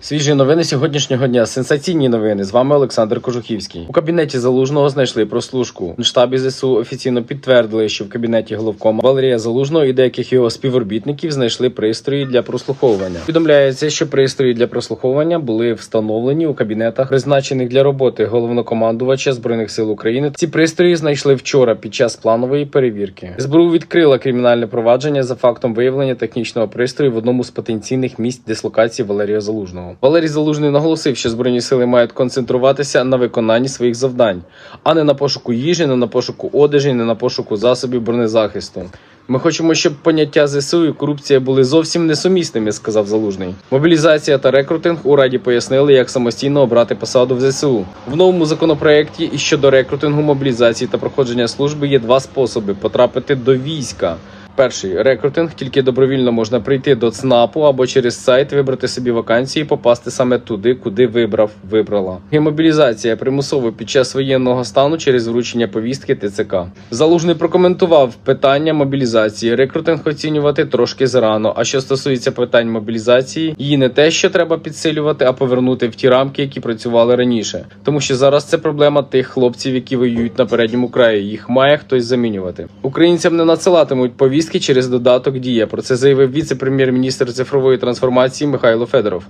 Свіжі новини сьогоднішнього дня. Сенсаційні новини. З вами Олександр Кожухівський. У кабінеті залужного знайшли прослушку. В штабі ЗСУ офіційно підтвердили, що в кабінеті головкома Валерія Залужного і деяких його співробітників знайшли пристрої для прослуховування. Повідомляється, що пристрої для прослуховування були встановлені у кабінетах, призначених для роботи головнокомандувача збройних сил України. Ці пристрої знайшли вчора під час планової перевірки. СБУ відкрила кримінальне провадження за фактом виявлення технічного пристрою в одному з потенційних місць дислокації Валерія Залужного. Валерій Залужний наголосив, що збройні сили мають концентруватися на виконанні своїх завдань, а не на пошуку їжі, не на пошуку одежі, не на пошуку засобів бронезахисту. Ми хочемо, щоб поняття ЗСУ і корупція були зовсім несумісними, сказав Залужний. Мобілізація та рекрутинг у раді пояснили, як самостійно обрати посаду в ЗСУ. В новому законопроекті і щодо рекрутингу, мобілізації та проходження служби є два способи потрапити до війська. Перший рекрутинг тільки добровільно можна прийти до ЦНАПу або через сайт вибрати собі вакансії, і попасти саме туди, куди вибрав, вибрала. І мобілізація примусово під час воєнного стану через вручення повістки ТЦК. Залужний прокоментував питання мобілізації. Рекрутинг оцінювати трошки зарано. А що стосується питань мобілізації, її не те, що треба підсилювати, а повернути в ті рамки, які працювали раніше. Тому що зараз це проблема тих хлопців, які воюють на передньому краї. Їх має хтось замінювати. Українцям не надсилатимуть повістки через додаток Дія. Про це заявив віце-прем'єр-міністр цифрової трансформації Михайло Федоров.